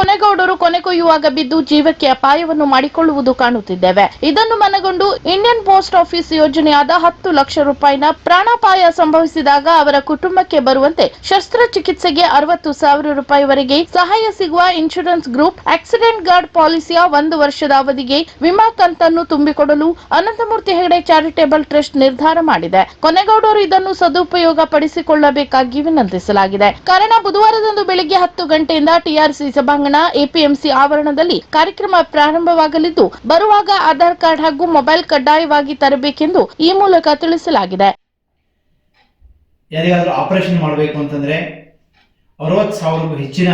ಕೊನೆಗೌಡರು ಕೊನೆಗೊಯ್ಯುವಾಗ ಬಿದ್ದು ಜೀವಕ್ಕೆ ಅಪಾಯವನ್ನು ಮಾಡಿಕೊಳ್ಳುವುದು ಕಾಣುತ್ತಿದ್ದೇವೆ. ಇದನ್ನು ಮನಗೊಂಡು ಇಂಡಿಯನ್ ಪೋಸ್ಟ್ ಆಫೀಸ್ ಯೋಜನೆಯಾದ ಹತ್ತು ಲಕ್ಷ ರೂಪಾಯಿನ ಪ್ರಾಣಾಪಾಯ ಸಂಭವಿಸಿದಾಗ ಅವರ ಕುಟುಂಬಕ್ಕೆ ಬರುವಂತೆ ಶಸ್ತ್ರಚಿಕಿತ್ಸೆಗೆ ಅರವತ್ತು ಸಾವಿರ ರೂಪಾಯಿವರೆಗೆ ಸಹಾಯ ಸಿಗುವ ಇನ್ಶೂರೆನ್ಸ್ ಗ್ರೂಪ್ ಆಕ್ಸಿಡೆಂಟ್ ಗಾರ್ಡ್ ಪಾಲಿಸಿಯ ಒಂದು ವರ್ಷದ ಅವಧಿಗೆ ವಿಮಾ ಕಂತನ್ನು ತುಂಬಿಕೊಡಲು ಅನಂತಮೂರ್ತಿ ಹೆಗಡೆ ಚಾರಿಟೇಬಲ್ ಟ್ರಸ್ಟ್ ನಿರ್ಧಾರ ಮಾಡಿದೆ. ಕೊನೆಗೌಡರು ಇದನ್ನು ಸದುಪಯೋಗ ಪಡಿಸಿಕೊಳ್ಳಬೇಕಾಗಿ ವಿನಂತಿಸಲಾಗಿದೆ. ಕಾರಣ ಬುಧವಾರದಂದು ಬೆಳಿಗ್ಗೆ ಹತ್ತು ಗಂಟೆಯಿಂದ ಟಿಆರ್ಸಿ ಸಭಾಂಗಣ ಎಪಿಎಂಸಿ ಆವರಣದಲ್ಲಿ ಕಾರ್ಯಕ್ರಮ ಪ್ರಾರಂಭವಾಗಲಿದ್ದು, ಬರುವಾಗ ಆಧಾರ್ ಕಾರ್ಡ್ ಹಾಗೂ ಮೊಬೈಲ್ ಕಡ್ಡಾಯವಾಗಿ ತರಬೇಕೆಂದು ಈ ಮೂಲಕ ತಿಳಿಸಲಾಗಿದೆ. ಯಾರಿಗಾದರೂ ಆಪರೇಷನ್ ಮಾಡಬೇಕು ಅಂತಂದರೆ ಅರವತ್ತು ಸಾವಿರಕ್ಕೂ ಹೆಚ್ಚಿನ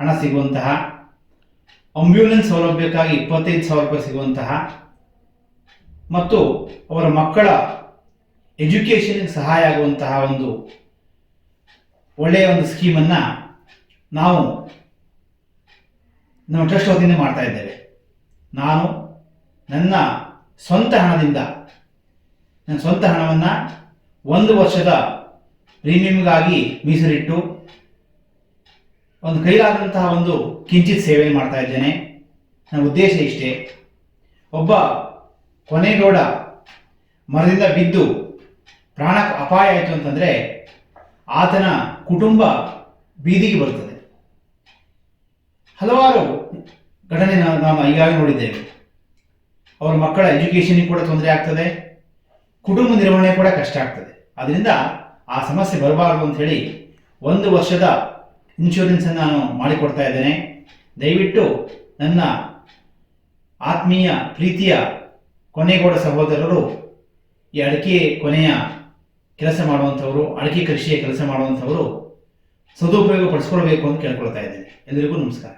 ಹಣ ಸಿಗುವಂತಹ ಅಂಬ್ಯುಲೆನ್ಸ್ ಸೌಲಭ್ಯಕ್ಕಾಗಿ ಇಪ್ಪತ್ತೈದು ಸಾವಿರ ರೂಪಾಯಿ ಸಿಗುವಂತಹ ಮತ್ತು ಅವರ ಮಕ್ಕಳ ಎಜುಕೇಷನ್ಗೆ ಸಹಾಯ ಆಗುವಂತಹ ಒಂದು ಒಳ್ಳೆಯ ಒಂದು ಸ್ಕೀಮನ್ನು ನಾವು ನಮ್ಮ ಟ್ರಸ್ಟ್ ವತಿಯಿಂದ ಮಾಡ್ತಾ ಇದ್ದೇವೆ. ನಾನು ನನ್ನ ಸ್ವಂತ ಹಣದಿಂದ, ನನ್ನ ಸ್ವಂತ ಹಣವನ್ನು ಒಂದು ವರ್ಷದ ಪ್ರೀಮಿಯಮ್ಗಾಗಿ ಮೀಸಲಿಟ್ಟು ಒಂದು ಕೈಲಾದಂತಹ ಒಂದು ಕಿಂಚಿತ್ ಸೇವೆ ಮಾಡ್ತಾ ಇದ್ದೇನೆ. ನನ್ನ ಉದ್ದೇಶ ಇಷ್ಟೇ. ಒಬ್ಬ ಕೊನೆಗೌಡ ಮರದಿಂದ ಬಿದ್ದು ಪ್ರಾಣ ಅಪಾಯ ಆಯಿತು ಅಂತಂದರೆ ಆತನ ಕುಟುಂಬ ಬೀದಿಗೆ ಬರುತ್ತದೆ. ಹಲವಾರು ಘಟನೆ ನಾವು ಈಗಾಗಲೇ ನೋಡಿದ್ದೇವೆ. ಅವರ ಮಕ್ಕಳ ಎಜುಕೇಷನ್ಗೆ ಕೂಡ ತೊಂದರೆ ಆಗ್ತದೆ. ಕುಟುಂಬ ನಿರ್ವಹಣೆ ಕೂಡ ಕಷ್ಟ ಆಗ್ತದೆ. ಅದರಿಂದ ಆ ಸಮಸ್ಯೆ ಬರಬಾರದು ಅಂತ ಹೇಳಿ ಒಂದು ವರ್ಷದ ಇನ್ಶೂರೆನ್ಸನ್ನು ನಾನು ಮಾಡಿಕೊಡ್ತಾ ಇದ್ದೇನೆ. ದಯವಿಟ್ಟು ನನ್ನ ಆತ್ಮೀಯ ಪ್ರೀತಿಯ ಕೊನೆಗೌಡ ಸಹೋದರರು ಈ ಅಡಿಕೆ ಕೊನೆಯ ಕೆಲಸ ಮಾಡುವಂಥವರು, ಅಡಿಕೆ ಕೃಷಿಯ ಕೆಲಸ ಮಾಡುವಂಥವರು ಸದುಪಯೋಗ ಪಡಿಸ್ಕೊಳ್ಬೇಕು ಅಂತ ಕೇಳ್ಕೊಳ್ತಾ ಇದ್ದೀನಿ. ಎಲ್ಲರಿಗೂ ನಮಸ್ಕಾರ.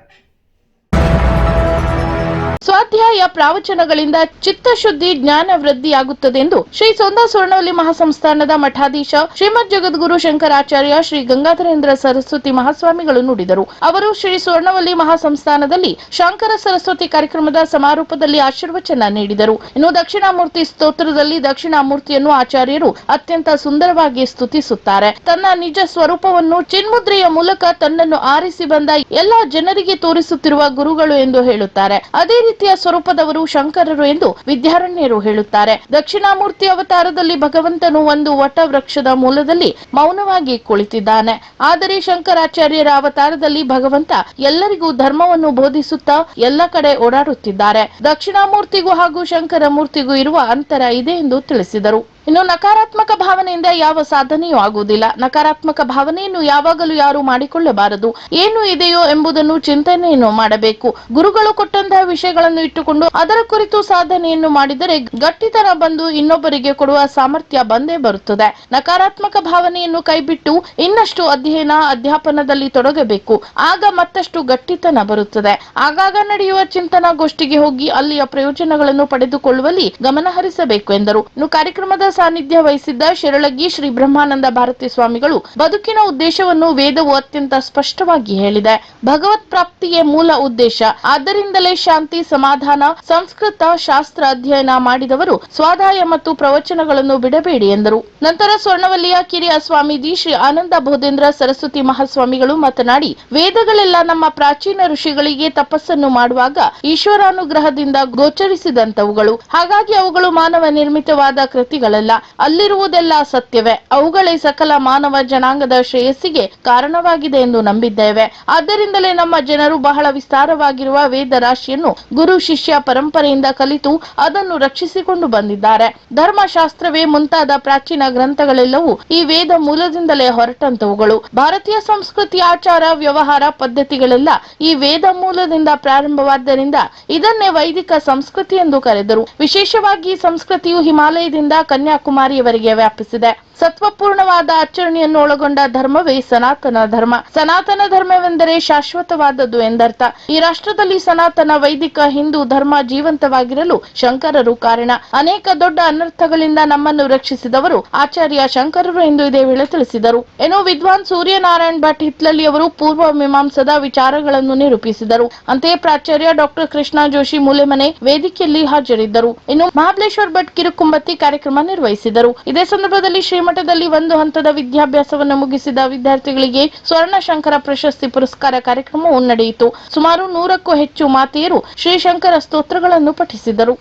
ಸ್ವಾಧ್ಯಾಯ ಪ್ರಾವಚನಗಳಿಂದ ಚಿತ್ತಶುದ್ಧಿ, ಜ್ಞಾನ ವೃದ್ಧಿಯಾಗುತ್ತದೆ ಎಂದು ಶ್ರೀ ಸೊಂದ ಸ್ವರ್ಣವಲ್ಲಿ ಮಹಾಸಂಸ್ಥಾನದ ಮಠಾಧೀಶ ಶ್ರೀಮದ್ ಜಗದ್ಗುರು ಶಂಕರಾಚಾರ್ಯ ಶ್ರೀ ಗಂಗಾಧರೇಂದ್ರ ಸರಸ್ವತಿ ಮಹಾಸ್ವಾಮಿಗಳು ನುಡಿದರು. ಅವರು ಶ್ರೀ ಸ್ವರ್ಣವಲ್ಲಿ ಮಹಾಸಂಸ್ಥಾನದಲ್ಲಿ ಶಂಕರ ಸರಸ್ವತಿ ಕಾರ್ಯಕ್ರಮದ ಸಮಾರೋಪದಲ್ಲಿ ಆಶೀರ್ವಚನ ನೀಡಿದರು. ಇನ್ನು ದಕ್ಷಿಣಾಮೂರ್ತಿ ಸ್ತೋತ್ರದಲ್ಲಿ ದಕ್ಷಿಣಾಮೂರ್ತಿಯನ್ನು ಆಚಾರ್ಯರು ಅತ್ಯಂತ ಸುಂದರವಾಗಿ ಸ್ತುತಿಸುತ್ತಾರೆ. ತನ್ನ ನಿಜ ಸ್ವರೂಪವನ್ನು ಚಿನ್ಮುದ್ರೆಯ ಮೂಲಕ ತನ್ನನ್ನು ಆರಿಸಿ ಬಂದ ಎಲ್ಲಾ ಜನರಿಗೆ ತೋರಿಸುತ್ತಿರುವ ಗುರುಗಳು ಎಂದು ಹೇಳುತ್ತಾರೆ. ಅದೇ ರೀತಿಯ ಸ್ವರೂಪದವರು ಶಂಕರರು ಎಂದು ವಿದ್ಯಾರಣ್ಯರು ಹೇಳುತ್ತಾರೆ. ದಕ್ಷಿಣಾಮೂರ್ತಿ ಅವತಾರದಲ್ಲಿ ಭಗವಂತನು ಒಂದು ವಟ ವೃಕ್ಷದ ಮೂಲದಲ್ಲಿ ಮೌನವಾಗಿ ಕುಳಿತಿದ್ದಾನೆ. ಆದರೆ ಶಂಕರಾಚಾರ್ಯರ ಅವತಾರದಲ್ಲಿ ಭಗವಂತ ಎಲ್ಲರಿಗೂ ಧರ್ಮವನ್ನು ಬೋಧಿಸುತ್ತಾ ಎಲ್ಲ ಕಡೆ ಓಡಾಡುತ್ತಿದ್ದಾರೆ. ದಕ್ಷಿಣಾಮೂರ್ತಿಗೂ ಹಾಗೂ ಶಂಕರ ಮೂರ್ತಿಗೂ ಇರುವ ಅಂತರ ಇದೆ ಎಂದು ತಿಳಿಸಿದರು. ಇನ್ನು ನಕಾರಾತ್ಮಕ ಭಾವನೆಯಿಂದ ಯಾವ ಸಾಧನೆಯೂ ಆಗುವುದಿಲ್ಲ. ನಕಾರಾತ್ಮಕ ಭಾವನೆಯನ್ನು ಯಾವಾಗಲೂ ಯಾರು ಮಾಡಿಕೊಳ್ಳಬಾರದು. ಏನು ಇದೆಯೋ ಎಂಬುದನ್ನು ಚಿಂತನೆಯನ್ನು ಮಾಡಬೇಕು. ಗುರುಗಳು ಕೊಟ್ಟಂತಹ ವಿಷಯಗಳನ್ನು ಇಟ್ಟುಕೊಂಡು ಅದರ ಕುರಿತು ಸಾಧನೆಯನ್ನು ಮಾಡಿದರೆ ಗಟ್ಟಿತನ ಬಂದು ಇನ್ನೊಬ್ಬರಿಗೆ ಕೊಡುವ ಸಾಮರ್ಥ್ಯ ಬಂದೇ ಬರುತ್ತದೆ. ನಕಾರಾತ್ಮಕ ಭಾವನೆಯನ್ನು ಕೈಬಿಟ್ಟು ಇನ್ನಷ್ಟು ಅಧ್ಯಯನ, ಅಧ್ಯಾಪನದಲ್ಲಿ ತೊಡಗಬೇಕು. ಆಗ ಮತ್ತಷ್ಟು ಗಟ್ಟಿತನ ಬರುತ್ತದೆ. ಆಗಾಗ ನಡೆಯುವ ಚಿಂತನಾ ಗೋಷ್ಠಿಗೆ ಹೋಗಿ ಅಲ್ಲಿಯ ಪ್ರಯೋಜನಗಳನ್ನು ಪಡೆದುಕೊಳ್ಳುವಲ್ಲಿ ಗಮನ ಹರಿಸಬೇಕು ಎಂದರು. ಇನ್ನು ಕಾರ್ಯಕ್ರಮದ ಸಾನ್ನಿಧ್ಯ ವಹಿಸಿದ್ದ ಶಿರಳಗಿ ಶ್ರೀ ಬ್ರಹ್ಮಾನಂದ ಭಾರತಿ ಸ್ವಾಮಿಗಳು ಬದುಕಿನ ಉದ್ದೇಶವನ್ನು ವೇದವು ಅತ್ಯಂತ ಸ್ಪಷ್ಟವಾಗಿ ಹೇಳಿದೆ. ಭಗವತ್ ಪ್ರಾಪ್ತಿಯೇ ಮೂಲ ಉದ್ದೇಶ. ಆದ್ದರಿಂದಲೇ ಶಾಂತಿ, ಸಮಾಧಾನ, ಸಂಸ್ಕೃತ, ಶಾಸ್ತ್ರ ಅಧ್ಯಯನ ಮಾಡಿದವರು ಸ್ವಾಧಾಯ ಮತ್ತು ಪ್ರವಚನಗಳನ್ನು ಬಿಡಬೇಡಿ ಎಂದರು. ನಂತರ ಸ್ವರ್ಣವಲ್ಲಿಯ ಕಿರಿಯ ಸ್ವಾಮೀಜಿ ಶ್ರೀ ಆನಂದ ಬೋಧೇಂದ್ರ ಸರಸ್ವತಿ ಮಹಾಸ್ವಾಮಿಗಳು ಮಾತನಾಡಿ, ವೇದಗಳೆಲ್ಲ ನಮ್ಮ ಪ್ರಾಚೀನ ಋಷಿಗಳಿಗೆ ತಪಸ್ಸನ್ನು ಮಾಡುವಾಗ ಈಶ್ವರಾನುಗ್ರಹದಿಂದ ಗೋಚರಿಸಿದಂತವುಗಳು ಹಾಗಾಗಿ ಅವುಗಳು ಮಾನವ ನಿರ್ಮಿತವಾದ ಕೃತಿಗಳಲ್ಲ. ಅಲ್ಲಿರುವುದೆಲ್ಲ ಸತ್ಯವೇ. ಅವುಗಳೇ ಸಕಲ ಮಾನವ ಜನಾಂಗದ ಶ್ರೇಯಸ್ಸಿಗೆ ಕಾರಣವಾಗಿದೆ ಎಂದು ನಂಬಿದ್ದೇವೆ. ಆದ್ದರಿಂದಲೇ ನಮ್ಮ ಜನರು ಬಹಳ ವಿಸ್ತಾರವಾಗಿರುವ ವೇದ ರಾಶಿಯನ್ನು ಗುರು ಶಿಷ್ಯ ಪರಂಪರೆಯಿಂದ ಕಲಿತು ಅದನ್ನು ರಕ್ಷಿಸಿಕೊಂಡು ಬಂದಿದ್ದಾರೆ. ಧರ್ಮಶಾಸ್ತ್ರವೇ ಮುಂತಾದ ಪ್ರಾಚೀನ ಗ್ರಂಥಗಳೆಲ್ಲವೂ ಈ ವೇದ ಮೂಲದಿಂದಲೇ ಹೊರಟಂತವುಗಳು. ಭಾರತೀಯ ಸಂಸ್ಕೃತಿ ಆಚಾರ ವ್ಯವಹಾರ ಪದ್ಧತಿಗಳೆಲ್ಲ ಈ ವೇದ ಮೂಲದಿಂದ ಪ್ರಾರಂಭವಾದ್ದರಿಂದ ಇದನ್ನೇ ವೈದಿಕ ಸಂಸ್ಕೃತಿ ಎಂದು ಕರೆದರು. ವಿಶೇಷವಾಗಿ ಸಂಸ್ಕೃತಿಯು ಹಿಮಾಲಯದಿಂದ ಕನ್ಯಾಕುಮಾರಿಯವರೆಗೆ ವ್ಯಾಪಿಸಿದೆ. ಸತ್ವಪೂರ್ಣವಾದ ಆಚರಣೆಯನ್ನು ಒಳಗೊಂಡ ಧರ್ಮವೇ ಸನಾತನ ಧರ್ಮ. ಸನಾತನ ಧರ್ಮವೆಂದರೆ ಶಾಶ್ವತವಾದದ್ದು ಎಂದರ್ಥ. ಈ ರಾಷ್ಟ್ರದಲ್ಲಿ ಸನಾತನ ವೈದಿಕ ಹಿಂದೂ ಧರ್ಮ ಜೀವಂತವಾಗಿರಲು ಶಂಕರರು ಕಾರಣ. ಅನೇಕ ದೊಡ್ಡ ಅನರ್ಥಗಳಿಂದ ನಮ್ಮನ್ನು ರಕ್ಷಿಸಿದವರು ಆಚಾರ್ಯ ಶಂಕರರು ಎಂದು ಇದೇ ವೇಳೆ ತಿಳಿಸಿದರು. ಏನು ವಿದ್ವಾನ್ ಸೂರ್ಯನಾರಾಯಣ್ ಭಟ್ ಹಿತ್ಲಲ್ಲಿ ಅವರು ಪೂರ್ವ ಮೀಮಾಂಸದ ವಿಚಾರಗಳನ್ನು ನಿರೂಪಿಸಿದರು. ಅಂತೆಯೇ ಪ್ರಾಚಾರ್ಯ ಡಾಕ್ಟರ್ ಕೃಷ್ಣ ಜೋಶಿ ಮೂಲೆಮನೆ ವೇದಿಕೆಯಲ್ಲಿ ಹಾಜರಿದ್ದರು. ಇನ್ನು ಮಹಾಬಲೇಶ್ವರ್ ಭಟ್ ಕಿರುಕುಂಬತ್ತಿ ಕಾರ್ಯಕ್ರಮ ನಿರ್ವಹಿಸಿದರು ನಿರ್ವಹಿಸಿದರು ಇದೇ ಸಂದರ್ಭದಲ್ಲಿ ಶ್ರೀಮಠದಲ್ಲಿ ಒಂದು ಹಂತದ ವಿದ್ಯಾಭ್ಯಾಸವನ್ನು ಮುಗಿಸಿದ ವಿದ್ಯಾರ್ಥಿಗಳಿಗೆ ಸ್ವರ್ಣ ಶಂಕರ ಪ್ರಶಸ್ತಿ ಪುರಸ್ಕಾರ ಕಾರ್ಯಕ್ರಮವು ನಡೆಯಿತು. ಸುಮಾರು ನೂರಕ್ಕೂ ಹೆಚ್ಚು ಮಾತೆಯರು ಶ್ರೀಶಂಕರ ಸ್ತೋತ್ರಗಳನ್ನು ಪಠಿಸಿದರು.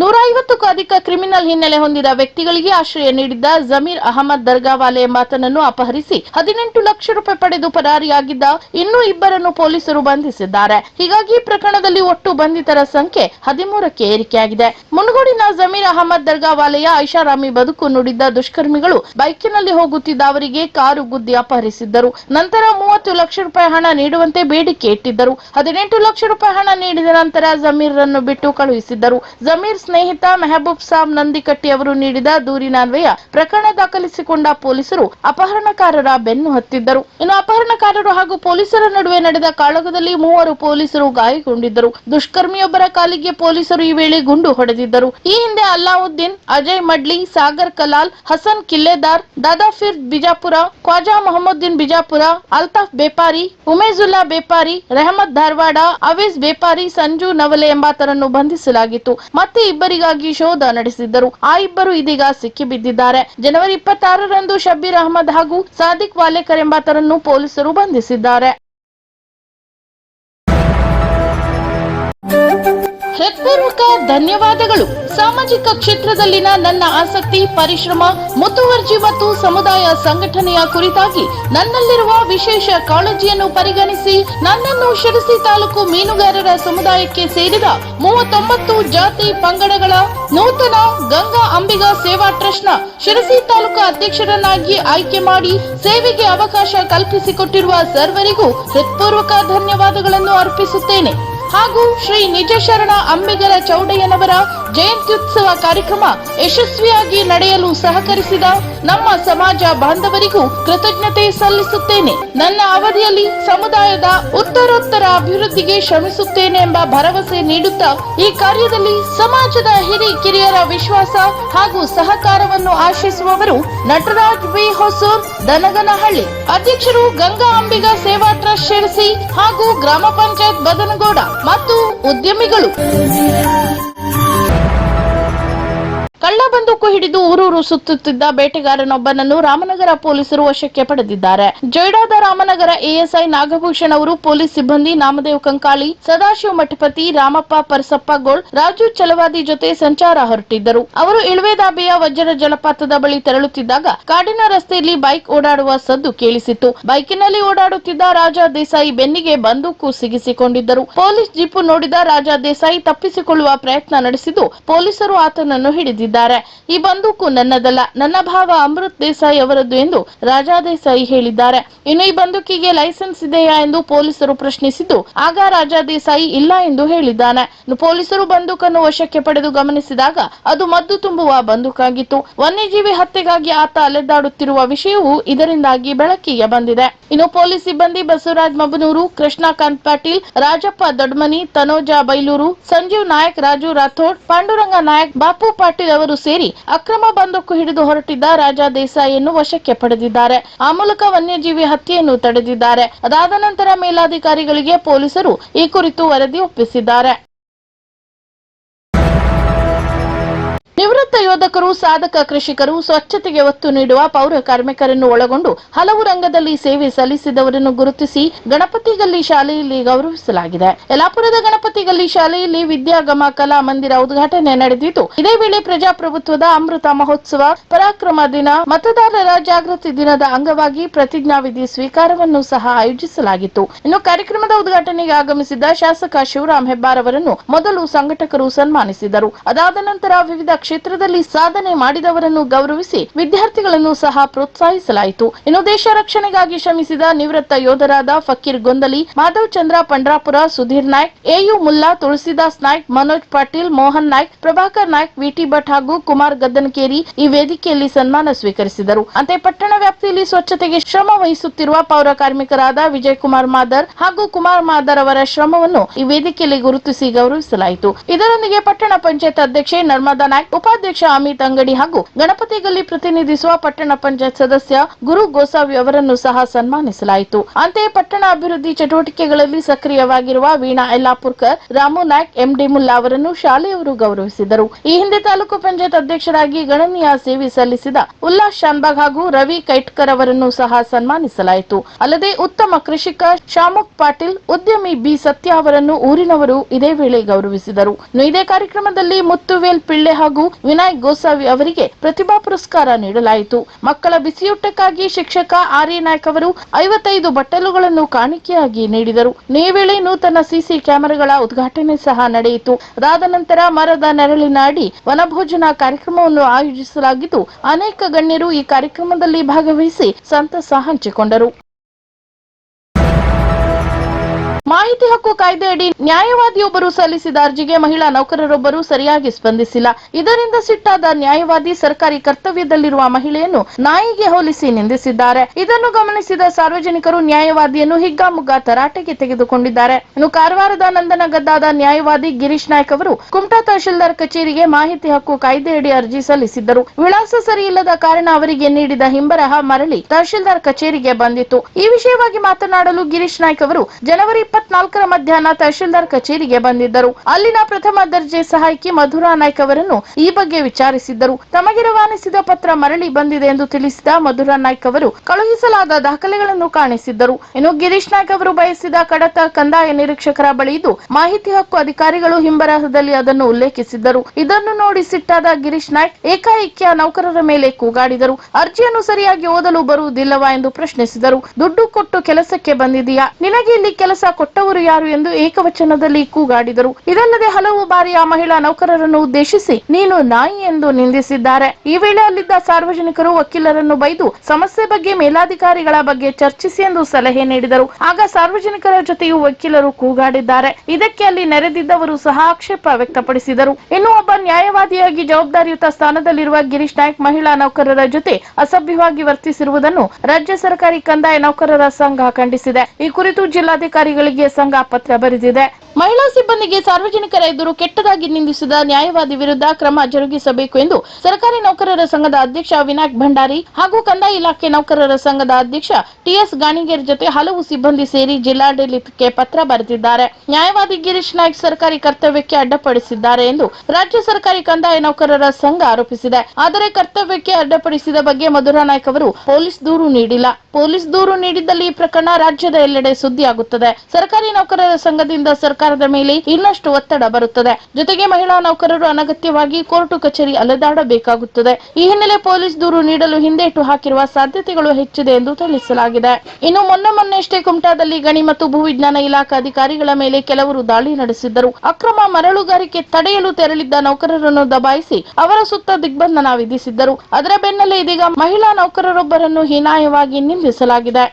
ನೂರ ಐವತ್ತಕ್ಕೂ ಅಧಿಕ ಕ್ರಿಮಿನಲ್ ಹಿನ್ನೆಲೆ ಹೊಂದಿದ ವ್ಯಕ್ತಿಗಳಿಗೆ ಆಶ್ರಯ ನೀಡಿದ್ದ ಜಮೀರ್ ಅಹಮದ್ ದರ್ಗಾವಾಲೆ ಎಂಬಾತನನ್ನು ಅಪಹರಿಸಿ ಹದಿನೆಂಟು ಲಕ್ಷ ರೂಪಾಯಿ ಪಡೆದು ಪರಾರಿಯಾಗಿದ್ದ ಇನ್ನೂ ಇಬ್ಬರನ್ನು ಪೊಲೀಸರು ಬಂಧಿಸಿದ್ದಾರೆ. ಹೀಗಾಗಿ ಪ್ರಕರಣದಲ್ಲಿ ಒಟ್ಟು ಬಂಧಿತರ ಸಂಖ್ಯೆ ಹದಿಮೂರಕ್ಕೆ ಏರಿಕೆಯಾಗಿದೆ. ಮುನಗೋಡಿನ ಜಮೀರ್ ಅಹಮದ್ ದರ್ಗಾವಾಲೆಯ ಐಷಾರಾಮಿ ಬದುಕು ನುಡಿದ್ದ ದುಷ್ಕರ್ಮಿಗಳು ಬೈಕಿನಲ್ಲಿ ಹೋಗುತ್ತಿದ್ದ ಅವರಿಗೆ ಕಾರು ಗುದ್ದಿ ಅಪಹರಿಸಿದ್ದರು. ನಂತರ ಮೂವತ್ತು ಲಕ್ಷ ರೂಪಾಯಿ ಹಣ ನೀಡುವಂತೆ ಬೇಡಿಕೆ ಇಟ್ಟಿದ್ದರು. ಹದಿನೆಂಟು ಲಕ್ಷ ರೂಪಾಯಿ ಹಣ ನೀಡಿದ ನಂತರ ಜಮೀರ್ರನ್ನು ಬಿಟ್ಟು ಕಳುಹಿಸಿದ್ದರು. ಜಮೀರ್ ಸ್ನೇಹಿತ ಮೆಹಬೂಬ್ ಸಾಬ್ ನಂದಿಕಟ್ಟಿ ಅವರು ನೀಡಿದ ದೂರಿನನ್ವಯ ಪ್ರಕರಣ ದಾಖಲಿಸಿಕೊಂಡ ಪೊಲೀಸರು ಅಪಹರಣಕಾರರ ಬೆನ್ನು ಹತ್ತಿದ್ದರು. ಇನ್ನು ಅಪಹರಣಕಾರರು ಹಾಗೂ ಪೊಲೀಸರ ನಡುವೆ ನಡೆದ ಕಾಳಗದಲ್ಲಿ ಮೂವರು ಪೊಲೀಸರು ಗಾಯಗೊಂಡಿದ್ದರು. ದುಷ್ಕರ್ಮಿಯೊಬ್ಬರ ಕಾಲಿಗೆ ಪೊಲೀಸರು ಈ ವೇಳೆ ಗುಂಡು ಹೊಡೆದಿದ್ದರು. ಈ ಹಿಂದೆ ಅಲ್ಲಾವುದ್ದೀನ್, ಅಜಯ್ ಮಡ್ಲಿ, ಸಾಗರ್ ಕಲಾಲ್, ಹಸನ್ ಕಿಲ್ಲೆದಾರ್ ದಾದಾಫಿರ್ ಬಿಜಾಪುರ, ಖ್ವಾಜಾ ಮೊಹಮ್ಮದ್ದೀನ್ ಬಿಜಾಪುರ, ಅಲ್ತಾಫ್ ಬೇಪಾರಿ ಉಮೇಜುಲ್ಲಾ ಬೇಪಾರಿ ರೆಹಮದ್ ಧಾರವಾಡ ಅವೇಜ್ ಬೇಪಾರಿ, ಸಂಜು ನವಲೆ ಎಂಬಾತರನ್ನು ಬಂಧಿಸಲಾಗಿತ್ತು. ಮತ್ತೆ ಇಬ್ಬರಿಗಾಗಿ ಶೋಧ ನಡೆಸಿದ್ದರು. ಆ ಇಬ್ಬರು ಇದೀಗ ಸಿಕ್ಕಿಬಿದ್ದಿದ್ದಾರೆ. ಜನವರಿ ಇಪ್ಪತ್ತಾರರಂದು ಶಬೀರ್ ಅಹಮದ್ ಹಾಗೂ ಸಾದಿಕ್ ವಾಲೇಕರ್ ಎಂಬಾತರನ್ನು ಪೊಲೀಸರು ಬಂಧಿಸಿದ್ದಾರೆ. ಹೃತ್ಪೂರ್ವಕ ಧನ್ಯವಾದಗಳು. ಸಾಮಾಜಿಕ ಕ್ಷೇತ್ರದಲ್ಲಿನ ನನ್ನ ಆಸಕ್ತಿ, ಪರಿಶ್ರಮ, ಮುತುವರ್ಜಿ ಮತ್ತು ಸಮುದಾಯ ಸಂಘಟನೆಯ ಕುರಿತಾಗಿ ನನ್ನಲ್ಲಿರುವ ವಿಶೇಷ ಕಾಳಜಿಯನ್ನು ಪರಿಗಣಿಸಿ ನನ್ನನ್ನು ಶಿರಸಿ ತಾಲೂಕು ಮೀನುಗಾರರ ಸಮುದಾಯಕ್ಕೆ ಸೇರಿದ ಮೂವತ್ತೊಂಬತ್ತು ಜಾತಿ ಪಂಗಡಗಳ ನೂತನ ಗಂಗಾ ಅಂಬಿಗಾ ಸೇವಾ ಟ್ರಸ್ಟ್ನ ಶಿರಸಿ ತಾಲೂಕು ಅಧ್ಯಕ್ಷರನ್ನಾಗಿ ಆಯ್ಕೆ ಮಾಡಿ ಸೇವೆಗೆ ಅವಕಾಶ ಕಲ್ಪಿಸಿಕೊಟ್ಟಿರುವ ಸರ್ವರಿಗೂ ಹೃತ್ಪೂರ್ವಕ ಧನ್ಯವಾದಗಳನ್ನು ಅರ್ಪಿಸುತ್ತೇನೆ. ಹಾಗೂ ಶ್ರೀ ನಿಜಶರಣ ಅಂಬಿಗರ ಚೌಡಯ್ಯನವರ ಜಯಂತ್ಯುತ್ಸವ ಕಾರ್ಯಕ್ರಮ ಯಶಸ್ವಿಯಾಗಿ ನಡೆಯಲು ಸಹಕರಿಸಿದ ನಮ್ಮ ಸಮಾಜ ಬಾಂಧವರಿಗೂ ಕೃತಜ್ಞತೆ ಸಲ್ಲಿಸುತ್ತೇನೆ. ನನ್ನ ಅವಧಿಯಲ್ಲಿ ಸಮುದಾಯದ ಉತ್ತರೋತ್ತರ ಅಭಿವೃದ್ಧಿಗೆ ಶ್ರಮಿಸುತ್ತೇನೆ ಎಂಬ ಭರವಸೆ ನೀಡುತ್ತಾ ಈ ಕಾರ್ಯದಲ್ಲಿ ಸಮಾಜದ ಹಿರಿ ಕಿರಿಯರ ವಿಶ್ವಾಸ ಹಾಗೂ ಸಹಕಾರವನ್ನು ಆಶಿಸುವವರು ನಟರಾಜ್ ಬಿ ಹೊಸೂರ್, ದನಗನಹಳ್ಳಿ. ಅಧ್ಯಕ್ಷರು ಗಂಗಾ ಅಂಬಿಗ ಸೇವಾ ಟ್ರಸ್ಟ್ ಶಿರಸಿ ಹಾಗೂ ಗ್ರಾಮ ಪಂಚಾಯತ್ ಬದನಗೌಡ ಮತ್ತು ಉದ್ಯಮಿಗಳು. ಬಂದೂಕು ಹಿಡಿದು ಊರೂರು ಸುತ್ತುತ್ತಿದ್ದ ಬೇಟೆಗಾರನೊಬ್ಬನನ್ನು ರಾಮನಗರ ಪೊಲೀಸರು ವಶಕ್ಕೆ ಪಡೆದಿದ್ದಾರೆ. ಜೊಯ್ಡಾದ ರಾಮನಗರ ಎಎಸ್ಐ ನಾಗಭೂಷಣ್ ಅವರು ಪೊಲೀಸ್ ಸಿಬ್ಬಂದಿ ನಾಮದೇವ್ ಕಂಕಾಳಿ, ಸದಾಶಿವ ಮಠಪತಿ, ರಾಮಪ್ಪ ಪರಸಪ್ಪ ಗೋಳ್, ರಾಜು ಚಲವಾದಿ ಜೊತೆ ಸಂಚಾರ ಹೊರಟಿದ್ದರು. ಅವರು ಇಳುವೆದಾಬೆಯ ವಜ್ರ ಜಲಪಾತದ ಬಳಿ ತೆರಳುತ್ತಿದ್ದಾಗ ಕಾಡಿನ ರಸ್ತೆಯಲ್ಲಿ ಬೈಕ್ ಓಡಾಡುವ ಸದ್ದು ಕೇಳಿಸಿತ್ತು. ಬೈಕಿನಲ್ಲಿ ಓಡಾಡುತ್ತಿದ್ದ ರಾಜಾ ದೇಸಾಯಿ ಬೆನ್ನಿಗೆ ಬಂದೂಕು ಸಿಗಿಸಿಕೊಂಡಿದ್ದರು. ಪೊಲೀಸ್ ಜೀಪು ನೋಡಿದ ರಾಜಾ ದೇಸಾಯಿ ತಪ್ಪಿಸಿಕೊಳ್ಳುವ ಪ್ರಯತ್ನ ನಡೆಸಿದ್ದು ಪೊಲೀಸರು ಆತನನ್ನು ಹಿಡಿದಿದ್ದಾರೆ. ಬಂದೂಕು ನನ್ನದಲ್ಲ. ನನ್ನ ಭಾವ ಅಮೃತ್ ದೇಸಾಯಿ ಅವರದ್ದು ಎಂದು ರಾಜಾ ದೇಸಾಯಿ ಹೇಳಿದ್ದಾರೆ. ಇನ್ನು ಈ ಬಂದೂಕಿಗೆ ಲೈಸೆನ್ಸ್ ಇದೆಯಾ ಎಂದು ಪೊಲೀಸರು ಪ್ರಶ್ನಿಸಿದ್ದು, ಆಗ ರಾಜಾ ದೇಸಾಯಿ ಇಲ್ಲ ಎಂದು ಹೇಳಿದ್ದಾನೆ. ಪೊಲೀಸರು ಬಂದೂಕನ್ನು ವಶಕ್ಕೆ ಪಡೆದು ಗಮನಿಸಿದಾಗ ಅದು ಮದ್ದು ತುಂಬುವ ಬಂದೂಕಾಗಿತ್ತು. ವನ್ಯಜೀವಿ ಹತ್ಯೆಗಾಗಿ ಆತ ಅಲೆದಾಡುತ್ತಿರುವ ವಿಷಯವು ಇದರಿಂದಾಗಿ ಬೆಳಕಿಗೆ ಬಂದಿದೆ. ಇನ್ನು ಪೊಲೀಸ್ ಸಿಬ್ಬಂದಿ ಬಸವರಾಜ್ ಮಬನೂರು, ಕೃಷ್ಣಕಾಂತ್ ಪಾಟೀಲ್, ರಾಜಪ್ಪ ದೊಡ್ಮನಿ, ತನೋಜಾ ಬೈಲೂರು, ಸಂಜೀವ್ ನಾಯಕ್, ರಾಜು ರಾಥೋಡ್, ಪಾಂಡುರಂಗ ನಾಯಕ್, ಬಾಪು ಪಾಟೀಲ್ ಅವರು ಸೇರಿ ಅಕ್ರಮ ಬಂದೂಕು ಹಿಡಿದು ಹೊರಟಿದ್ದ ರಾಜಾ ದೇಸಾಯಿಯನ್ನು ವಶಕ್ಕೆ ಪಡೆದಿದ್ದಾರೆ. ಆ ಮೂಲಕ ವನ್ಯಜೀವಿ ಹತ್ಯೆಯನ್ನು ತಡೆದಿದ್ದಾರೆ. ಅದಾದ ನಂತರ ಮೇಲಾಧಿಕಾರಿಗಳಿಗೆ ಪೊಲೀಸರು ಈ ಕುರಿತು ವರದಿ ಒಪ್ಪಿಸಿದ್ದಾರೆ. ನಿವೃತ್ತ ಯೋಧಕರು, ಸಾಧಕ ಕೃಷಿಕರು ಸ್ವಚ್ಛತೆಗೆ ಒತ್ತು ನೀಡುವ ಪೌರ ಕಾರ್ಮಿಕರನ್ನು ಒಳಗೊಂಡು ಹಲವು ರಂಗದಲ್ಲಿ ಸೇವೆ ಸಲ್ಲಿಸಿದವರನ್ನು ಗುರುತಿಸಿ ಗಣಪತಿ ಗಲ್ಲಿ ಶಾಲೆಯಲ್ಲಿ ಗೌರವಿಸಲಾಗಿದೆ. ಯಲಾಪುರದ ಗಣಪತಿ ಗಲ್ಲಿ ಶಾಲೆಯಲ್ಲಿ ವಿದ್ಯಾಗಮ ಕಲಾ ಮಂದಿರ ಉದ್ಘಾಟನೆ ನಡೆದಿದ್ದು ಇದೇ ವೇಳೆ ಪ್ರಜಾಪ್ರಭುತ್ವದ ಅಮೃತ ಮಹೋತ್ಸವ, ಪರಾಕ್ರಮ ದಿನ, ಮತದಾರರ ಜಾಗೃತಿ ದಿನದ ಅಂಗವಾಗಿ ಪ್ರತಿಜ್ಞಾವಿಧಿ ಸ್ವೀಕಾರವನ್ನು ಸಹ ಆಯೋಜಿಸಲಾಗಿತ್ತು. ಇನ್ನು ಕಾರ್ಯಕ್ರಮದ ಉದ್ಘಾಟನೆಗೆ ಆಗಮಿಸಿದ ಶಾಸಕ ಶಿವರಾಮ್ ಹೆಬ್ಬಾರ್ ಅವರನ್ನು ಮೊದಲು ಸಂಘಟಕರು ಸನ್ಮಾನಿಸಿದರು. ಅದಾದ ನಂತರ ವಿವಿಧ ಕ್ಷೇತ್ರದಲ್ಲಿ ಸಾಧನೆ ಮಾಡಿದವರನ್ನು ಗೌರವಿಸಿ ವಿದ್ಯಾರ್ಥಿಗಳನ್ನು ಸಹ ಪ್ರೋತ್ಸಾಹಿಸಲಾಯಿತು. ಇನ್ನು ದೇಶ ರಕ್ಷಣೆಗಾಗಿ ಶ್ರಮಿಸಿದ ನಿವೃತ್ತ ಯೋಧರಾದ Fakir Gondali, Madhav Chandra, Pandrapura Sudhir Naik, A U Mulla, Tulsidas Naik, Manoj Patil, Mohan Naik, Prabhakar Naik, V T Bhat ಹಾಗೂ ಕುಮಾರ್ ಗದ್ದನಕೇರಿ ಈ ವೇದಿಕೆಯಲ್ಲಿ ಸನ್ಮಾನ ಸ್ವೀಕರಿಸಿದರು. ಅಂತೆ ಪಟ್ಟಣ ವ್ಯಾಪ್ತಿಯಲ್ಲಿ ಸ್ವಚ್ಛತೆಗೆ ಶ್ರಮ ವಹಿಸುತ್ತಿರುವ ಪೌರ ಕಾರ್ಮಿಕರಾದ ವಿಜಯ್ ಕುಮಾರ್ ಮಾದರ್ ಹಾಗೂ ಕುಮಾರ್ ಮಾದರ್ ಅವರ ಶ್ರಮವನ್ನು ಈ ವೇದಿಕೆಯಲ್ಲಿ ಗುರುತಿಸಿ ಗೌರವಿಸಲಾಯಿತು. ಇದರೊಂದಿಗೆ ಪಟ್ಟಣ ಪಂಚಾಯತ್ ಅಧ್ಯಕ್ಷೆ ನರ್ಮದಾ ನಾಯ್ಕ್, ಉಪಾಧ್ಯಕ್ಷ ಅಮಿತ್ ಅಂಗಡಿ ಹಾಗೂ ಗಣಪತಿ ಗಲ್ಲಿ ಪ್ರತಿನಿಧಿಸುವ ಪಟ್ಟಣ ಪಂಚಾಯತ್ ಸದಸ್ಯ ಗುರು ಗೋಸಾವಿ ಅವರನ್ನು ಸಹ ಸನ್ಮಾನಿಸಲಾಯಿತು. ಅಂತೆಯೇ ಪಟ್ಟಣ ಅಭಿವೃದ್ಧಿ ಚಟುವಟಿಕೆಗಳಲ್ಲಿ ಸಕ್ರಿಯವಾಗಿರುವ ವೀಣಾ ಯಲ್ಲಾಪುರ್ಕರ್, ರಾಮು ನಾಯ್ಕ್, ಎಂಡಿ ಮುಲ್ಲಾ ಅವರನ್ನು ಶಾಲೆಯವರು ಗೌರವಿಸಿದರು. ಈ ಹಿಂದೆ ತಾಲೂಕು ಪಂಚಾಯತ್ ಅಧ್ಯಕ್ಷರಾಗಿ ಗಣನೀಯ ಸೇವೆ ಸಲ್ಲಿಸಿದ ಉಲ್ಲಾಸ್ ಶಾನ್ಬಾಗ್ ಹಾಗೂ ರವಿ ಕೈಟ್ಕರ್ ಅವರನ್ನು ಸಹ ಸನ್ಮಾನಿಸಲಾಯಿತು. ಅಲ್ಲದೆ ಉತ್ತಮ ಕೃಷಿಕ ಶಾಮುಕ್ ಪಾಟೀಲ್, ಉದ್ಯಮಿ ಬಿ ಸತ್ಯ ಅವರನ್ನು ಊರಿನವರು ಇದೇ ವೇಳೆ ಗೌರವಿಸಿದರು. ಇದೇ ಕಾರ್ಯಕ್ರಮದಲ್ಲಿ ಮುತ್ತುವೇಲ್ ಪಿಳ್ಳೆ ಹಾಗೂ ವಿನಾಯಕ್ ಗೋಸಾವಿ ಅವರಿಗೆ ಪ್ರತಿಭಾ ಪುರಸ್ಕಾರ ನೀಡಲಾಯಿತು. ಮಕ್ಕಳ ಬಿಸಿಯೂಟಕ್ಕಾಗಿ ಶಿಕ್ಷಕ ಆರ್ಯ ನಾಯ್ಕ್ ಅವರು ಐವತ್ತೈದು ಬಟ್ಟಲುಗಳನ್ನು ಕಾಣಿಕೆಯಾಗಿ ನೀಡಿದರು. ಈ ವೇಳೆ ನೂತನ ಸಿಸಿ ಕ್ಯಾಮೆರಾಗಳ ಉದ್ಘಾಟನೆ ಸಹ ನಡೆಯಿತು. ಅದಾದ ನಂತರ ಮರದ ನೆರಳಿನ ಅಡಿ ವನಭೋಜನ ಕಾರ್ಯಕ್ರಮವನ್ನು ಆಯೋಜಿಸಲಾಗಿದ್ದು, ಅನೇಕ ಗಣ್ಯರು ಈ ಕಾರ್ಯಕ್ರಮದಲ್ಲಿ ಭಾಗವಹಿಸಿ ಸಂತಸ ಹಂಚಿಕೊಂಡರು. ಮಾಹಿತಿ ಹಕ್ಕು ಕಾಯ್ದೆಯಡಿ ನ್ಯಾಯವಾದಿಯೊಬ್ಬರು ಸಲ್ಲಿಸಿದ ಅರ್ಜಿಗೆ ಮಹಿಳಾ ನೌಕರರೊಬ್ಬರು ಸರಿಯಾಗಿ ಸ್ಪಂದಿಸಿಲ್ಲ. ಇದರಿಂದ ಸಿಟ್ಟಾದ ನ್ಯಾಯವಾದಿ ಸರ್ಕಾರಿ ಕರ್ತವ್ಯದಲ್ಲಿರುವ ಮಹಿಳೆಯನ್ನು ನಾಯಿಗೆ ಹೋಲಿಸಿ ನಿಂದಿಸಿದ್ದಾರೆ. ಇದನ್ನು ಗಮನಿಸಿದ ಸಾರ್ವಜನಿಕರು ನ್ಯಾಯವಾದಿಯನ್ನು ಹಿಗ್ಗಾಮುಗ್ಗಾ ತರಾಟೆಗೆ ತೆಗೆದುಕೊಂಡಿದ್ದಾರೆ. ಇನ್ನು ಕಾರವಾರದ ನಂದನಗದ್ದಾದ ನ್ಯಾಯವಾದಿ ಗಿರೀಶ್ ನಾಯ್ಕ ಅವರು ಕುಮಟಾ ತಹಶೀಲ್ದಾರ್ ಕಚೇರಿಗೆ ಮಾಹಿತಿ ಹಕ್ಕು ಕಾಯ್ದೆಯಡಿ ಅರ್ಜಿ ಸಲ್ಲಿಸಿದ್ದರು. ವಿಳಾಸ ಸರಿಯಿಲ್ಲದ ಕಾರಣ ಅವರಿಗೆ ನೀಡಿದ ಹಿಂಬರಹ ಮರಳಿ ತಹಶೀಲ್ದಾರ್ ಕಚೇರಿಗೆ ಬಂದಿತ್ತು. ಈ ವಿಷಯವಾಗಿ ಮಾತನಾಡಲು ಗಿರೀಶ್ ನಾಯ್ಕ ಅವರು ಜನವರಿ ಇಪ್ಪತ್ನಾಲ್ಕರ ಮಧ್ಯಾಹ್ನ ತಹಶೀಲ್ದಾರ್ ಕಚೇರಿಗೆ ಬಂದಿದ್ದರು. ಅಲ್ಲಿನ ಪ್ರಥಮ ದರ್ಜೆ ಸಹಾಯಕಿ ಮಧುರಾ ನಾಯ್ಕ್ ಅವರನ್ನು ಈ ಬಗ್ಗೆ ವಿಚಾರಿಸಿದ್ದರು. ತಮಗೆ ರವಾನಿಸಿದ ಪತ್ರ ಮರಳಿ ಬಂದಿದೆ ಎಂದು ತಿಳಿಸಿದ ಮಧುರಾ ನಾಯ್ಕ ಅವರು ಕಳುಹಿಸಲಾದ ದಾಖಲೆಗಳನ್ನು ಕಾಣಿಸಿದ್ದರು. ಇನ್ನು ಗಿರೀಶ್ ನಾಯ್ಕ್ ಅವರು ಬಯಸಿದ ಕಡತ ಕಂದಾಯ ನಿರೀಕ್ಷಕರ ಬಳಿ ಇದ್ದು ಮಾಹಿತಿ ಹಕ್ಕು ಅಧಿಕಾರಿಗಳು ಹಿಂಬರಹದಲ್ಲಿ ಅದನ್ನು ಉಲ್ಲೇಖಿಸಿದ್ದರು. ಇದನ್ನು ನೋಡಿ ಸಿಟ್ಟಾದ ಗಿರೀಶ್ ನಾಯ್ಕ್ ಏಕಾಏಕಿಯ ನೌಕರರ ಮೇಲೆ ಕೂಗಾಡಿದರು. ಅರ್ಜಿಯನ್ನು ಸರಿಯಾಗಿ ಓದಲು ಬರುವುದಿಲ್ಲವಾ ಎಂದು ಪ್ರಶ್ನಿಸಿದರು. ದುಡ್ಡು ಕೊಟ್ಟು ಕೆಲಸಕ್ಕೆ ಬಂದಿದೆಯಾ ನಿನಗೆ ಇಲ್ಲಿ ಕೆಲಸ ಕೊಟ್ಟವರು ಯಾರು ಎಂದು ಏಕವಚನದಲ್ಲಿ ಕೂಗಾಡಿದರು. ಇದಲ್ಲದೆ ಹಲವು ಬಾರಿ ಆ ಮಹಿಳಾ ನೌಕರರನ್ನು ಉದ್ದೇಶಿಸಿ, ನೀನು ನಾಯಿ ಎಂದು ನಿಂದಿಸಿದ್ದಾರೆ. ಈ ವೇಳೆ ಅಲ್ಲಿದ್ದ ಸಾರ್ವಜನಿಕರು ವಕೀಲರನ್ನು ಬೈದು, ಸಮಸ್ಯೆ ಬಗ್ಗೆ ಮೇಲಾಧಿಕಾರಿಗಳ ಬಗ್ಗೆ ಚರ್ಚಿಸಿ ಎಂದು ಸಲಹೆ ನೀಡಿದರು. ಆಗ ಸಾರ್ವಜನಿಕರ ಜೊತೆಯೂ ವಕೀಲರು ಕೂಗಾಡಿದ್ದಾರೆ. ಇದಕ್ಕೆ ಅಲ್ಲಿ ನೆರೆದಿದ್ದವರು ಸಹ ಆಕ್ಷೇಪ ವ್ಯಕ್ತಪಡಿಸಿದರು. ಇನ್ನು ಒಬ್ಬ ನ್ಯಾಯವಾದಿಯಾಗಿ ಜವಾಬ್ದಾರಿಯುತ ಸ್ಥಾನದಲ್ಲಿರುವ ಗಿರೀಶ್ ನಾಯ್ಕ್ ಮಹಿಳಾ ನೌಕರರ ಜೊತೆ ಅಸಭ್ಯವಾಗಿ ವರ್ತಿಸಿರುವುದನ್ನು ರಾಜ್ಯ ಸರ್ಕಾರಿ ಕಂದಾಯ ನೌಕರರ ಸಂಘ ಖಂಡಿಸಿದೆ. ಈ ಕುರಿತು ಜಿಲ್ಲಾಧಿಕಾರಿಗಳಿಗೆ ಸಂಘ ಪತ್ರ ಬರೆದಿದೆ. ಮಹಿಳಾ ಸಿಬ್ಬಂದಿಗೆ ಸಾರ್ವಜನಿಕರ ಎದುರು ಕೆಟ್ಟದಾಗಿ ನಿಂದಿಸಿದ ನ್ಯಾಯವಾದಿ ವಿರುದ್ಧ ಕ್ರಮ ಜರುಗಿಸಬೇಕು ಎಂದು ಸರ್ಕಾರಿ ನೌಕರರ ಸಂಘದ ಅಧ್ಯಕ್ಷ ವಿನಾಯಕ್ ಭಂಡಾರಿ ಹಾಗೂ ಕಂದಾಯ ಇಲಾಖೆ ನೌಕರರ ಸಂಘದ ಅಧ್ಯಕ್ಷ ಟಿಎಸ್ ಗಾಣಿಗೇರ್ ಜೊತೆ ಹಲವು ಸಿಬ್ಬಂದಿ ಸೇರಿ ಜಿಲ್ಲಾಡಳಿತಕ್ಕೆ ಪತ್ರ ಬರೆದಿದ್ದಾರೆ. ನ್ಯಾಯವಾದಿ ಗಿರೀಶ್ ನಾಯ್ಕ್ ಸರ್ಕಾರಿ ಕರ್ತವ್ಯಕ್ಕೆ ಅಡ್ಡಪಡಿಸಿದ್ದಾರೆ ಎಂದು ರಾಜ್ಯ ಸರ್ಕಾರಿ ಕಂದಾಯ ನೌಕರರ ಸಂಘ ಆರೋಪಿಸಿದೆ. ಆದರೆ ಕರ್ತವ್ಯಕ್ಕೆ ಅಡ್ಡಪಡಿಸಿದ ಬಗ್ಗೆ ಮಧುರಾ ನಾಯ್ಕ್ ಅವರು ಪೊಲೀಸ್ ದೂರು ನೀಡಿಲ್ಲ. ಪೊಲೀಸ್ ದೂರು ನೀಡಿದ್ದಲ್ಲಿ ಈ ಪ್ರಕರಣ ರಾಜ್ಯದ ಎಲ್ಲೆಡೆ ಸುದ್ದಿಯಾಗುತ್ತದೆ. ಸರ್ಕಾರಿ ನೌಕರರ ಸಂಘದಿಂದ ಸರ್ಕಾರದ ಮೇಲೆ ಇನ್ನಷ್ಟು ಒತ್ತಡ ಬರುತ್ತದೆ. ಜೊತೆಗೆ ಮಹಿಳಾ ನೌಕರರು ಅನಗತ್ಯವಾಗಿ ಕೋರ್ಟು ಕಚೇರಿ ಅಲೆದಾಡಬೇಕಾಗುತ್ತದೆ. ಈ ಹಿನ್ನೆಲೆ ಪೊಲೀಸ್ ದೂರು ನೀಡಲು ಹಿಂದೇಟು ಹಾಕಿರುವ ಸಾಧ್ಯತೆಗಳು ಹೆಚ್ಚಿದೆ ಎಂದು ತಿಳಿಸಲಾಗಿದೆ. ಇನ್ನು ಮೊನ್ನೆ ಮೊನ್ನೆಷ್ಟೇ ಕುಮಟಾದಲ್ಲಿ ಗಣಿ ಮತ್ತು ಭೂವಿಜ್ಞಾನ ಇಲಾಖಾ ಅಧಿಕಾರಿಗಳ ಮೇಲೆ ಕೆಲವರು ದಾಳಿ ನಡೆಸಿದ್ದರು. ಅಕ್ರಮ ಮರಳುಗಾರಿಕೆ ತಡೆಯಲು ತೆರಳಿದ್ದ ನೌಕರರನ್ನು ದಬಾಯಿಸಿ ಅವರ ಸುತ್ತ ದಿಗ್ಬಂಧನ ವಿಧಿಸಿದ್ದರು. ಅದರ ಬೆನ್ನಲ್ಲೇ ಇದೀಗ ಮಹಿಳಾ ನೌಕರರೊಬ್ಬರನ್ನು ಹೀನಾಯವಾಗಿ ನಿಂದಿಸಲಾಗಿದೆ.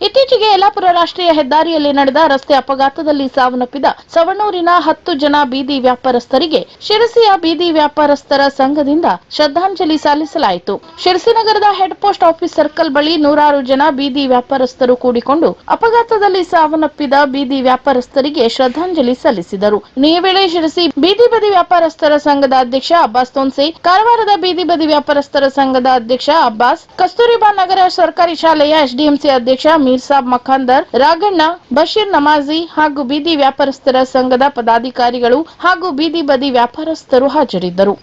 ಇತ್ತೀಚೆಗೆ ಯಲ್ಲಾಪುರ ರಾಷ್ಟ್ರೀಯ ಹೆದ್ದಾರಿಯಲ್ಲಿ ನಡೆದ ರಸ್ತೆ ಅಪಘಾತದಲ್ಲಿ ಸಾವನ್ನಪ್ಪಿದ ಸವಣೂರಿನ ಹತ್ತು ಜನ ಬೀದಿ ವ್ಯಾಪಾರಸ್ಥರಿಗೆ ಶಿರಸಿಯ ಬೀದಿ ವ್ಯಾಪಾರಸ್ಥರ ಸಂಘದಿಂದ ಶ್ರದ್ಧಾಂಜಲಿ ಸಲ್ಲಿಸಲಾಯಿತು. ಶಿರಸಿ ನಗರದ ಹೆಡ್ ಪೋಸ್ಟ್ ಆಫೀಸ್ ಸರ್ಕಲ್ ಬಳಿ ನೂರಾರು ಜನ ಬೀದಿ ವ್ಯಾಪಾರಸ್ಥರು ಕೂಡಿಕೊಂಡು ಅಪಘಾತದಲ್ಲಿ ಸಾವನ್ನಪ್ಪಿದ ಬೀದಿ ವ್ಯಾಪಾರಸ್ಥರಿಗೆ ಶ್ರದ್ಧಾಂಜಲಿ ಸಲ್ಲಿಸಿದರು. ಈ ವೇಳೆ ಶಿರಸಿ ಬೀದಿ ಬದಿ ವ್ಯಾಪಾರಸ್ಥರ ಸಂಘದ ಅಧ್ಯಕ್ಷ ಅಬ್ಬಾಸ್ ತೋನ್ಸೆ, ಕಾರವಾರದ ಬೀದಿ ಬದಿ ವ್ಯಾಪಾರಸ್ಥರ ಸಂಘದ ಅಧ್ಯಕ್ಷ ಅಬ್ಬಾಸ್, ಕಸ್ತೂರಿಬಾ ನಗರ ಸರ್ಕಾರಿ ಶಾಲೆಯ ಎಸ್ಡಿಎಂಸಿ ಅಧ್ಯಕ್ಷ ಮೀರ್ಸಾಬ್ ಮಖಾಂದರ್ ರಾಗಣ್ಣ, ಬಶೀರ್ ನಮಾಜಿ ಹಾಗೂ ಬೀದಿ ವ್ಯಾಪಾರಸ್ಥರ ಸಂಘದ ಪದಾಧಿಕಾರಿಗಳು ಹಾಗೂ ಬೀದಿ ಬದಿ ವ್ಯಾಪಾರಸ್ಥರು ಹಾಜರಿದ್ದರು.